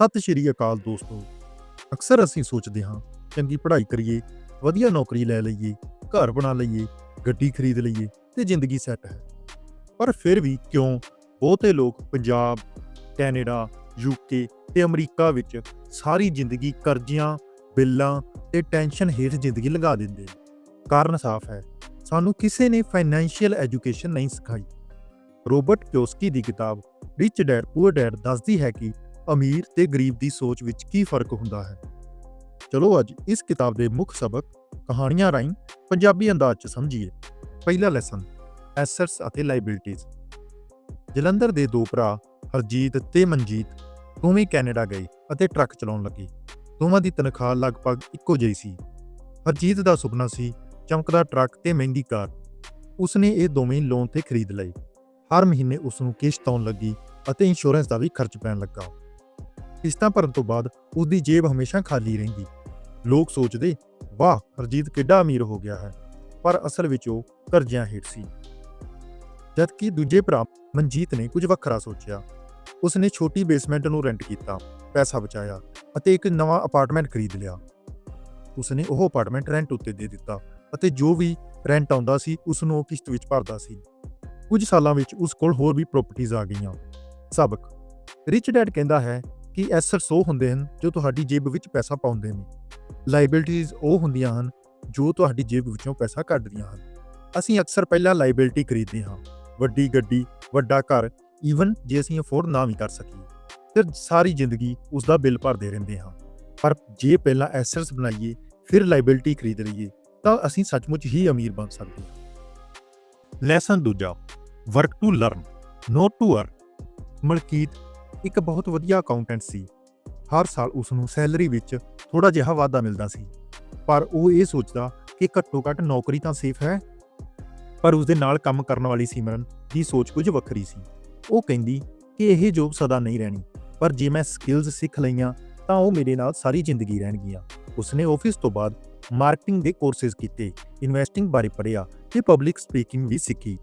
ਸਤਿ ਸ਼੍ਰੀ ਅਕਾਲ ਦੋਸਤੋ। ਅਕਸਰ ਅਸੀਂ ਸੋਚਦੇ ਹਾਂ, ਚੰਗੀ ਪੜ੍ਹਾਈ ਕਰੀਏ, ਵਧੀਆ ਨੌਕਰੀ ਲੈ ਲਈਏ, ਘਰ ਬਣਾ ਲਈਏ, ਗੱਡੀ ਖਰੀਦ ਲਈਏ ਤੇ ਜ਼ਿੰਦਗੀ ਸੈੱਟ ਹੈ। ਪਰ ਫਿਰ ਵੀ ਕਿਉਂ ਬਹੁਤੇ ਲੋਕ ਪੰਜਾਬ, ਕੈਨੇਡਾ ਯੂਕੇ ਤੇ ਅਮਰੀਕਾ ਵਿੱਚ ਸਾਰੀ ਜ਼ਿੰਦਗੀ ਕਰਜ਼ਿਆਂ, ਬਿੱਲਾਂ ਤੇ ਟੈਨਸ਼ਨ ਹੇਠ ਜ਼ਿੰਦਗੀ ਲੰਘਾ ਦਿੰਦੇ ਨੇ। ਕਾਰਨ ਸਾਫ਼ ਹੈ, ਸਾਨੂੰ ਕਿਸੇ ਨੇ ਫਾਈਨੈਂਸ਼ੀਅਲ ਐਜੂਕੇਸ਼ਨ ਨਹੀਂ ਸਿਖਾਈ। ਰੋਬਰਟ ਕਿਓਸਕੀ ਦੀ ਕਿਤਾਬ, ਰਿਚ ਡੈਡ, ਪੂਅਰ ਡੈਡ ਦੱਸਦੀ ਹੈ ਕਿ ਅਮੀਰ ਤੇ ਗਰੀਬ ਦੀ ਸੋਚ ਵਿੱਚ ਕੀ ਫ਼ਰਕ ਹੁੰਦਾ ਹੈ? ਚਲੋ ਅੱਜ ਇਸ ਕਿਤਾਬ ਦੇ ਮੁੱਖ ਸਬਕ ਕਹਾਣੀਆਂ ਰਾਹੀਂ ਪੰਜਾਬੀ ਅੰਦਾਜ਼ 'ਚ ਸਮਝੀਏ। ਪਹਿਲਾ ਲੈਸਨ ਐਸੈਟਸ ਅਤੇ ਲਾਇਬਿਲਿਟੀਜ਼ ਜਲੰਧਰ ਦੇ ਦੋ ਭਰਾ, ਹਰਜੀਤ ਤੇ ਮਨਜੀਤ, ਦੋਵੇਂ ਕੈਨੇਡਾ ਗਏ ਅਤੇ ਟਰੱਕ ਚਲਾਉਣ ਲੱਗੇ। ਦੋਵਾਂ ਦੀ ਤਨਖਾਹ ਲਗਭਗ ਇੱਕੋ ਜਿਹੀ ਸੀ। ਹਰਜੀਤ ਦਾ ਸੁਪਨਾ ਸੀ ਚਮਕਦਾ ਟਰੱਕ ਤੇ ਮਹਿੰਗੀ ਕਾਰ। ਉਸਨੇ ਇਹ ਦੋਵੇਂ ਲੋਨ ਤੇ ਖਰੀਦ ਲਏ। ਹਰ ਮਹੀਨੇ ਉਸ ਨੂੰ ਕਿਸ਼ਤ ਆਉਣ ਲੱਗੀ ਅਤੇ ਇੰਸ਼ੋਰੈਂਸ ਦਾ ਵੀ ਖਰਚ ਪੈਣ ਲੱਗਾ। ਕਿਸ਼ਤਾਂ ਭਰਨ ਤੋਂ ਬਾਅਦ ਉਸ ਜੇਬ ਹਮੇਸ਼ਾ ਖਾਲੀ ਰਹਿੰਦੀ। ਲੋਕ ਸੋਚਦੇ, ਵਾਹ, ਹਰਜੀਤ ਕਿੱਡਾ ਅਮੀਰ ਹੋ ਗਿਆ ਹੈ। ਪਰ ਅਸਲ ਵਿੱਚ ਉਹ ਕਰਜ਼ਿਆਂ ਹੇਠ ਸੀ। ਜਦਕਿ ਦੂਜੇ ਭਰਾ ਮਨਜੀਤ ਨੇ ਕੁਝ ਵੱਖਰਾ ਸੋਚਿਆ। ਉਸਨੇ ਛੋਟੀ ਬੇਸਮੈਂਟ ਨੂੰ ਰੈਂਟ ਕੀਤਾ, ਪੈਸਾ ਬਚਾਇਆ ਅਤੇ ਇੱਕ ਨਵਾਂ ਅਪਾਰਟਮੈਂਟ ਖਰੀਦ ਲਿਆ। ਉਸਨੇ ਉਹ ਅਪਾਰਟਮੈਂਟ ਰੈਂਟ ਉੱਤੇ ਦੇ ਦਿੱਤਾ ਅਤੇ ਜੋ ਵੀ ਰੈਂਟ ਆਉਂਦਾ ਸੀ ਉਸ ਨੂੰ ਉਹ ਕਿਸ਼ਤ ਵਿੱਚ ਭਰਦਾ ਸੀ। ਕੁਝ ਸਾਲਾਂ ਵਿੱਚ ਉਸ ਕੋਲ ਹੋਰ ਵੀ ਪ੍ਰਾਪਰਟੀਆਂ ਆ ਗਈਆਂ। ਸਬਕ, ਰਿਚ ਡੈਡ ਕਹਿੰਦਾ ਹੈ ਕਿ ਐਸਰਸ ਉਹ ਹੁੰਦੇ ਹਨ ਜੋ ਤੁਹਾਡੀ ਜੇਬ ਵਿੱਚ ਪੈਸਾ ਪਾਉਂਦੇ ਨੇ। ਲਾਇਬਿਲਿਟੀਜ਼ ਉਹ ਹੁੰਦੀਆਂ ਹਨ ਜੋ ਤੁਹਾਡੀ ਜੇਬ ਵਿੱਚੋਂ ਪੈਸਾ ਕੱਢਦੀਆਂ ਹਨ। ਅਸੀਂ ਅਕਸਰ ਪਹਿਲਾਂ ਲਾਇਬਿਲਿਟੀ ਖਰੀਦਦੇ ਹਾਂ। ਵੱਡੀ ਗੱਡੀ, ਵੱਡਾ ਘਰ ਈਵਨ ਜੇ ਅਸੀਂ ਅਫੋਰਡ ਨਾ ਵੀ ਕਰ ਸਕੀਏ, ਫਿਰ ਸਾਰੀ ਜ਼ਿੰਦਗੀ ਉਸ ਦਾ ਬਿੱਲ ਭਰਦੇ ਰਹਿੰਦੇ ਹਾਂ। ਪਰ ਜੇ ਪਹਿਲਾਂ ਐਸੈਟਸ ਬਣਾਈਏ, ਫਿਰ ਲਾਇਬਿਲਿਟੀ ਖਰੀਦ ਲਈਏ, ਤਾਂ ਅਸੀਂ ਸੱਚਮੁੱਚ ਹੀ ਅਮੀਰ ਬਣ ਸਕਦੇ ਹਾਂ। ਲੈਸਨ ਦੂਜਾ work to learn not to earn Malkit ਇੱਕ ਬਹੁਤ ਵਧੀਆ ਅਕਾਊਂਟੈਂਟ ਸੀ। ਹਰ ਸਾਲ ਉਸ ਨੂੰ ਸੈਲਰੀ ਵਿੱਚ ਥੋੜਾ ਜਿਹਾ ਵਾਧਾ ਮਿਲਦਾ ਸੀ। ਪਰ ਉਹ ਇਹ ਸੋਚਦਾ ਕਿ ਘੱਟੋ ਘੱਟ ਨੌਕਰੀ ਤਾਂ ਸੇਫ ਹੈ। ਪਰ ਉਸ ਦੇ ਨਾਲ ਕੰਮ ਕਰਨ ਵਾਲੀ ਸਿਮਰਨ ਦੀ ਸੋਚ ਕੁਝ ਵੱਖਰੀ ਸੀ। ਉਹ ਕਹਿੰਦੀ ਕਿ ਇਹ ਜੋਬ ਸਦਾ ਨਹੀਂ ਰਹਿਣੀ, ਪਰ ਜੇ ਮੈਂ ਸਕਿੱਲਸ ਸਿੱਖ ਲਈਆਂ, ਤਾਂ ਉਹ ਮੇਰੇ ਨਾਲ ਸਾਰੀ ਜ਼ਿੰਦਗੀ ਰਹਿਣਗੀਆਂ। ਉਸਨੇ ਆਫਿਸ ਤੋਂ ਬਾਅਦ ਮਾਰਕੀਟਿੰਗ ਦੇ ਕੋਰਸਿਸ ਕੀਤੇ ਇਨਵੈਸਟਿੰਗ ਬਾਰੇ ਪੜ੍ਹਿਆ ਤੇ ਪਬਲਿਕ ਸਪੀਕਿੰਗ ਵੀ ਸਿੱਖੀ।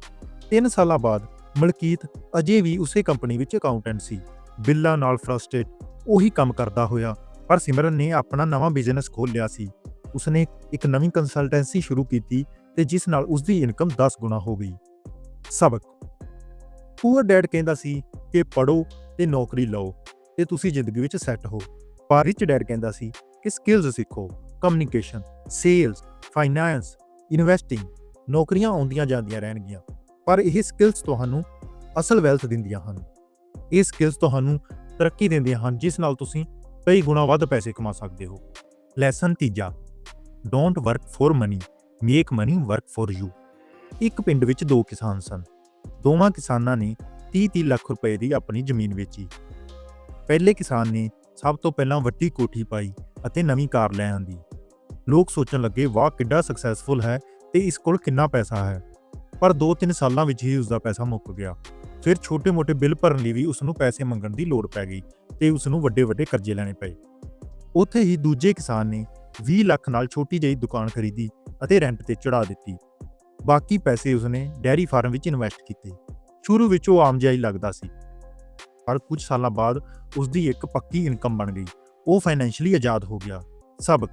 3 ਸਾਲਾਂ ਬਾਅਦ ਮਲਕੀਤ ਅਜੇ ਵੀ ਉਸੇ ਕੰਪਨੀ ਵਿੱਚ ਅਕਾਊਂਟੈਂਟ ਸੀ। ਬਿੱਲਾਂ ਨਾਲ ਫਰਸਟ੍ਰੇਟ ਉਹੀ ਕੰਮ ਕਰਦਾ ਹੋਇਆ। ਪਰ ਸਿਮਰਨ ਨੇ ਆਪਣਾ ਨਵਾਂ ਬਿਜ਼ਨਸ ਖੋਲ੍ਹ ਲਿਆ ਸੀ। ਉਸਨੇ ਇੱਕ ਨਵੀਂ ਕੰਸਲਟੈਂਸੀ ਸ਼ੁਰੂ ਕੀਤੀ ਤੇ ਜਿਸ ਨਾਲ ਉਸ ਦੀ ਇਨਕਮ 10 ਗੁਣਾ ਹੋ ਗਈ। ਸਬਕ। ਪੂਅਰ ਡੈਡ ਕਹਿੰਦਾ ਸੀ ਕਿ ਪੜੋ ਤੇ ਨੌਕਰੀ ਲਓ ਤੇ ਤੁਸੀਂ ਜ਼ਿੰਦਗੀ ਵਿੱਚ ਸੈੱਟ ਹੋ। ਪਰ ਰਿਚ ਡੈਡ ਕਹਿੰਦਾ ਸੀ ਕਿ ਸਕਿੱਲਸ ਸਿੱਖੋ। ਕਮਿਊਨੀਕੇਸ਼ਨ ਸੇਲਸ ਫਾਈਨਾਂਸ ਇਨਵੈਸਟਿੰਗ ਨੌਕਰੀਆਂ ਆਉਂਦੀਆਂ ਜਾਂਦੀਆਂ ਰਹਿਣਗੀਆਂ। ਪਰ ਇਹ ਸਕਿੱਲਸ ਤੁਹਾਨੂੰ ਅਸਲ ਵੈਲਥ ਦਿੰਦੀਆਂ ਹਨ। ਇਹ ਸਕਿੱਲਸ ਤੁਹਾਨੂੰ ਤਰੱਕੀ ਦਿੰਦੀਆਂ ਹਨ, ਜਿਸ ਨਾਲ ਤੁਸੀਂ ਕਈ ਗੁਣਾ ਵੱਧ ਪੈਸੇ ਕਮਾ ਸਕਦੇ ਹੋ। ਲੈਸਨ ਤੀਜਾ don't work for money make money work for you ਇੱਕ ਪਿੰਡ ਵਿੱਚ ਦੋ ਕਿਸਾਨ ਸਨ। ਦੋਵਾਂ ਕਿਸਾਨਾਂ ਨੇ 30-30 ਲੱਖ ਰੁਪਏ ਦੀ ਆਪਣੀ ਜ਼ਮੀਨ ਵੇਚੀ। ਪਹਿਲੇ ਕਿਸਾਨ ਨੇ ਸਭ ਤੋਂ ਪਹਿਲਾਂ ਵੱਡੀ ਕੋਠੀ ਪਾਈ ਅਤੇ ਨਵੀਂ ਕਾਰ ਲੈ ਆਂਦੀ। ਲੋਕ ਸੋਚਣ ਲੱਗੇ, ਵਾਹ, ਕਿੱਡਾ ਸਕਸੈਸਫੁਲ ਹੈ ਤੇ ਇਸ ਕੋਲ ਕਿੰਨਾ ਪੈਸਾ ਹੈ? ਪਰ 2-3 ਸਾਲਾਂ ਵਿੱਚ ਹੀ ਉਸ ਦਾ ਪੈਸਾ ਮੁੱਕ ਗਿਆ। ਫਿਰ ਛੋਟੇ-ਮੋਟੇ ਬਿੱਲ ਭਰਨ ਲਈ ਵੀ ਉਸ ਨੂੰ ਪੈਸੇ ਮੰਗਣ ਦੀ ਲੋੜ ਪੈ ਗਈ ਤੇ ਉਸ ਨੂੰ ਵੱਡੇ-ਵੱਡੇ ਕਰਜ਼ੇ ਲੈਣੇ ਪਏ। ਉੱਥੇ ਹੀ ਦੂਜੇ ਕਿਸਾਨ ਨੇ 20 ਲੱਖ ਨਾਲ ਛੋਟੀ ਜਿਹੀ ਦੁਕਾਨ ਖਰੀਦੀ ਅਤੇ ਰੈਂਟ ਤੇ ਚੜਾ ਦਿੱਤੀ। ਬਾਕੀ ਪੈਸੇ ਉਸਨੇ ਡੈਰੀ ਫਾਰਮ ਵਿੱਚ ਇਨਵੈਸਟ ਕੀਤੇ। ਸ਼ੁਰੂ ਵਿੱਚ ਉਹ ਆਮ ਜਿਹਾ ਹੀ ਲੱਗਦਾ ਸੀ। ਪਰ ਕੁਝ ਸਾਲਾਂ ਬਾਅਦ ਉਸ ਦੀ ਇੱਕ ਪੱਕੀ ਇਨਕਮ ਬਣ ਗਈ। ਉਹ ਫਾਈਨੈਂਸ਼ੀਅਲੀ ਆਜ਼ਾਦ ਹੋ ਗਿਆ। ਸਬਕ,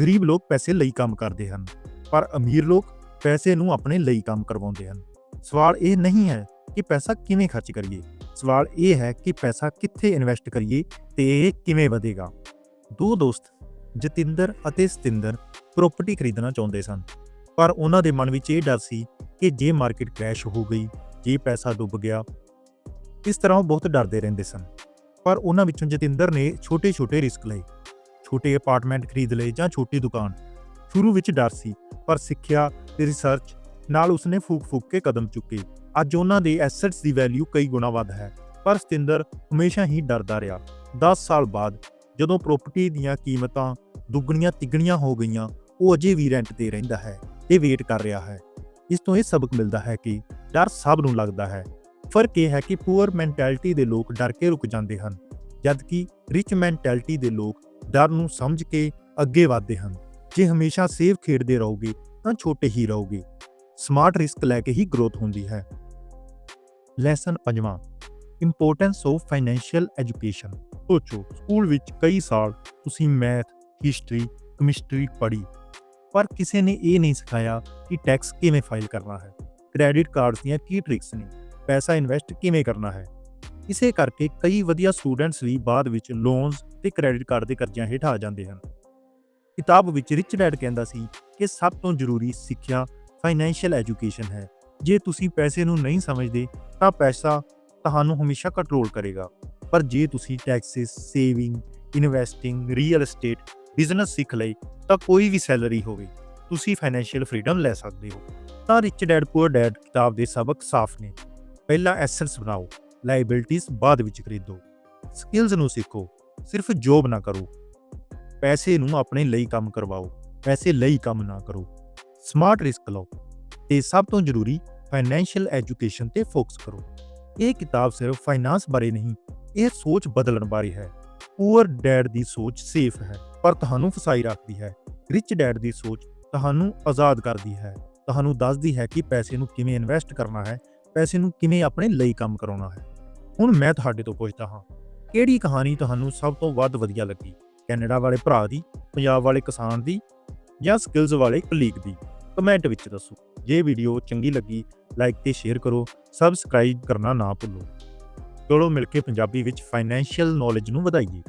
ਗਰੀਬ ਲੋਕ ਪੈਸੇ ਲਈ ਕੰਮ ਕਰਦੇ ਹਨ, ਪਰ ਅਮੀਰ ਲੋਕ ਪੈਸੇ ਨੂੰ ਆਪਣੇ ਲਈ ਕੰਮ ਕਰਵਾਉਂਦੇ ਹਨ। ਸਵਾਲ ਇਹ ਨਹੀਂ ਹੈ ਕਿ ਪੈਸਾ ਕਿਵੇਂ ਖਰਚ ਕਰੀਏ? ਸਵਾਲ ਇਹ ਹੈ ਕਿ ਪੈਸਾ ਕਿੱਥੇ ਇਨਵੈਸਟ ਕਰੀਏ ਤੇ ਇਹ ਕਿਵੇਂ ਵਧੇਗਾ? ਦੋ ਦੋਸਤ, ਜਤਿੰਦਰ ਅਤੇ ਸਤਿੰਦਰ ਪ੍ਰਾਪਰਟੀ ਖਰੀਦਣਾ ਚਾਹੁੰਦੇ ਸਨ, ਪਰ ਉਹਨਾਂ ਦੇ ਮਨ ਵਿੱਚ ਇਹ ਡਰ ਸੀ ਕਿ ਜੇ ਮਾਰਕੀਟ ਕ੍ਰੈਸ਼ ਹੋ ਗਈ, ਜੇ ਪੈਸਾ ਡੁੱਬ ਗਿਆ, ਇਸ ਤਰ੍ਹਾਂ ਉਹ ਬਹੁਤ ਡਰਦੇ ਰਹਿੰਦੇ ਸਨ। ਪਰ ਉਹਨਾਂ ਵਿੱਚੋਂ ਜਤਿੰਦਰ ਨੇ ਛੋਟੇ-ਛੋਟੇ ਰਿਸਕ ਲਏ, ਛੋਟੇ ਅਪਾਰਟਮੈਂਟ ਖਰੀਦ ਲਏ ਜਾਂ ਛੋਟੀ ਦੁਕਾਨ। ਸ਼ੁਰੂ ਵਿੱਚ ਡਰ ਸੀ, ਪਰ ਸਿੱਖਿਆ ਤੇ ਰਿਸਰਚ ਨਾਲ ਉਸਨੇ ਫੂਕ-ਫੂਕ ਕੇ ਕਦਮ ਚੁੱਕੇ। ਅੱਜ ਉਹਨਾਂ ਦੇ ਐਸੈਟਸ ਦੀ ਵੈਲਿਊ ਕਈ ਗੁਣਾ ਵੱਧ ਹੈ। ਪਰ ਸਤਿੰਦਰ ਹਮੇਸ਼ਾ ਹੀ ਡਰਦਾ ਰਿਹਾ। 10 ਸਾਲ ਬਾਅਦ ਜਦੋਂ ਪ੍ਰਾਪਰਟੀ ਦੀਆਂ ਕੀਮਤਾਂ ਦੁੱਗਣੀਆਂ ਤਿੱਗਣੀਆਂ ਹੋ ਗਈਆਂ, ਉਹ ਅਜੇ ਵੀ ਰੈਂਟ ਤੇ ਰਹਿੰਦਾ ਹੈ ਤੇ ਵੇਟ ਕਰ ਰਿਹਾ ਹੈ। ਇਸ ਤੋਂ ਇਹ ਸਬਕ ਮਿਲਦਾ ਹੈ ਕਿ ਡਰ ਸਭ ਨੂੰ ਲੱਗਦਾ ਹੈ। ਫ਼ਰਕ ਇਹ ਹੈ ਕਿ ਪੂਅਰ ਮੈਂਟੈਲਿਟੀ ਦੇ ਲੋਕ ਡਰ ਕੇ ਰੁਕ ਜਾਂਦੇ ਹਨ, ਜਦਕਿ ਰਿਚ ਮੈਂਟੈਲਿਟੀ ਦੇ ਲੋਕ ਡਰ ਨੂੰ ਸਮਝ ਕੇ ਅੱਗੇ ਵਧਦੇ ਹਨ। ਜੇ ਹਮੇਸ਼ਾ ਸੇਫ ਖੇਡਦੇ ਰਹੋਗੇ ਤਾਂ ਛੋਟੇ ਹੀ ਰਹੋਗੇ। ਸਮਾਰਟ ਰਿਸਕ ਲੈ ਕੇ ਹੀ ਗਰੋਥ ਹੁੰਦੀ ਹੈ। ਲੈਸਨ ਪੰਜਵਾਂ ਇੰਪੋਰਟੈਂਸ ਆਫ ਫਾਈਨੈਂਸ਼ੀਅਲ ਐਜੂਕੇਸ਼ਨ ਸੋਚੋ, ਸਕੂਲ ਵਿੱਚ ਕਈ ਸਾਲ ਤੁਸੀਂ ਮੈਥ, ਹਿਸਟਰੀ ਕੈਮਿਸਟਰੀ ਪੜ੍ਹੀ। ਪਰ ਕਿਸੇ ਨੇ ਇਹ ਨਹੀਂ ਸਿਖਾਇਆ ਕਿ ਟੈਕਸ ਕਿਵੇਂ ਫਾਈਲ ਕਰਨਾ ਹੈ। ਕ੍ਰੈਡਿਟ ਕਾਰਡਸ ਦੀਆਂ ਕੀ ਟ੍ਰਿਕਸ ਨੇ? ਪੈਸਾ ਇਨਵੈਸਟ ਕਿਵੇਂ ਕਰਨਾ ਹੈ? ਇਸੇ ਕਰਕੇ ਕਈ ਵਧੀਆ ਸਟੂਡੈਂਟਸ ਵੀ ਬਾਅਦ ਵਿੱਚ ਲੋਨਸ ਤੇ ਕ੍ਰੈਡਿਟ ਕਾਰਡ ਦੇ ਕਰਜ਼ਿਆਂ ਹੇਠ ਆ ਜਾਂਦੇ ਹਨ। ਕਿਤਾਬ ਵਿੱਚ ਰਿਚ ਡੈਡ ਕਹਿੰਦਾ ਸੀ ਕਿ ਸਭ ਤੋਂ ਜ਼ਰੂਰੀ ਸਿੱਖਿਆ ਫਾਈਨੈਂਸ਼ੀਅਲ ਐਜੂਕੇਸ਼ਨ ਹੈ। ਜੇ ਤੁਸੀਂ ਪੈਸੇ ਨੂੰ ਨਹੀਂ ਸਮਝਦੇ, ਤਾਂ ਪੈਸਾ ਤੁਹਾਨੂੰ ਹਮੇਸ਼ਾ ਕੰਟਰੋਲ ਕਰੇਗਾ। ਪਰ ਜੇ ਤੁਸੀਂ taxes saving investing real estate business ਸਿੱਖ ਲਈ ਤਾਂ ਕੋਈ ਵੀ ਸੈਲਰੀ ਹੋਵੇ, ਤੁਸੀਂ ਫਾਈਨੈਂਸ਼ੀਅਲ ਫਰੀडम ਲੈ ਸਕਦੇ ਹੋ। ਤਾਂ ਰਿਚ ਡੈਡ ਪੂਅਰ ਡੈਡ ਕਿਤਾਬ ਦੇ ਸਬਕ ਸਾਫ਼ ਨੇ। ਪਹਿਲਾ ਐਸੈਟਸ ਬਣਾਓ ਲਾਇਬਿਲਟੀਜ਼ ਬਾਅਦ ਵਿੱਚ ਖਰੀਦੋ। ਸਕਿੱਲਸ ਨੂੰ ਸਿੱਖੋ, ਸਿਰਫ ਜੋਬ ਨਾ ਕਰੋ। ਪੈਸੇ ਨੂੰ ਆਪਣੇ ਲਈ ਕੰਮ ਕਰਵਾਓ, ਪੈਸੇ ਲਈ ਕੰਮ ਨਾ ਕਰੋ। ਸਮਾਰਟ ਰਿਸਕ ਲਓ, ਤੇ ਸਭ ਤੋਂ ਜ਼ਰੂਰੀ ਫਾਈਨੈਂਸ਼ੀਅਲ ਐਜੂਕੇਸ਼ਨ ਤੇ ਫੋਕਸ ਕਰੋ। ਇਹ ਕਿਤਾਬ ਸਿਰਫ ਫਾਈਨਾਂਸ ਬਾਰੇ ਨਹੀਂ, ਇਹ ਸੋਚ ਬਦਲਣ ਬਾਰੇ ਹੈ। ਪੂਅਰ ਡੈਡ ਦੀ ਸੋਚ ਸੇਫ ਹੈ, ਪਰ ਤੁਹਾਨੂੰ ਫਸਾਈ ਰੱਖਦੀ ਹੈ। ਰਿਚ ਡੈਡ ਦੀ ਸੋਚ ਤੁਹਾਨੂੰ ਆਜ਼ਾਦ ਕਰਦੀ ਹੈ। ਤੁਹਾਨੂੰ ਦੱਸਦੀ ਹੈ ਕਿ ਪੈਸੇ ਨੂੰ ਕਿਵੇਂ ਇਨਵੈਸਟ ਕਰਨਾ ਹੈ, ਪੈਸੇ ਨੂੰ ਕਿਵੇਂ ਆਪਣੇ ਲਈ ਕੰਮ ਕਰਾਉਣਾ ਹੈ। ਹੁਣ ਮੈਂ ਤੁਹਾਡੇ ਤੋਂ ਪੁੱਛਦਾ ਹਾਂ, ਕਿਹੜੀ ਕਹਾਣੀ ਤੁਹਾਨੂੰ ਸਭ ਤੋਂ ਵੱਧ ਵਧੀਆ ਲੱਗੀ? ਕੈਨੇਡਾ ਵਾਲੇ ਭਰਾ ਦੀ, ਪੰਜਾਬ ਵਾਲੇ ਕਿਸਾਨ ਦੀ ਜਾਂ ਸਕਿੱਲਸ ਵਾਲੇ ਕਲੀਗ ਦੀ? ਕਮੈਂਟ ਵਿੱਚ ਦੱਸੋ। ਜੇ ਵੀਡੀਓ ਚੰਗੀ ਲੱਗੀ, ਲਾਈਕ ਤੇ ਸ਼ੇਅਰ ਕਰੋ। ਸਬਸਕ੍ਰਾਈਬ ਕਰਨਾ ਨਾ ਭੁੱਲੋ। ਚਲੋ ਮਿਲ ਕੇ ਪੰਜਾਬੀ ਵਿੱਚ ਫਾਈਨੈਂਸ਼ੀਅਲ ਨੌਲੇਜ ਨੂੰ ਵਧਾਈਏ।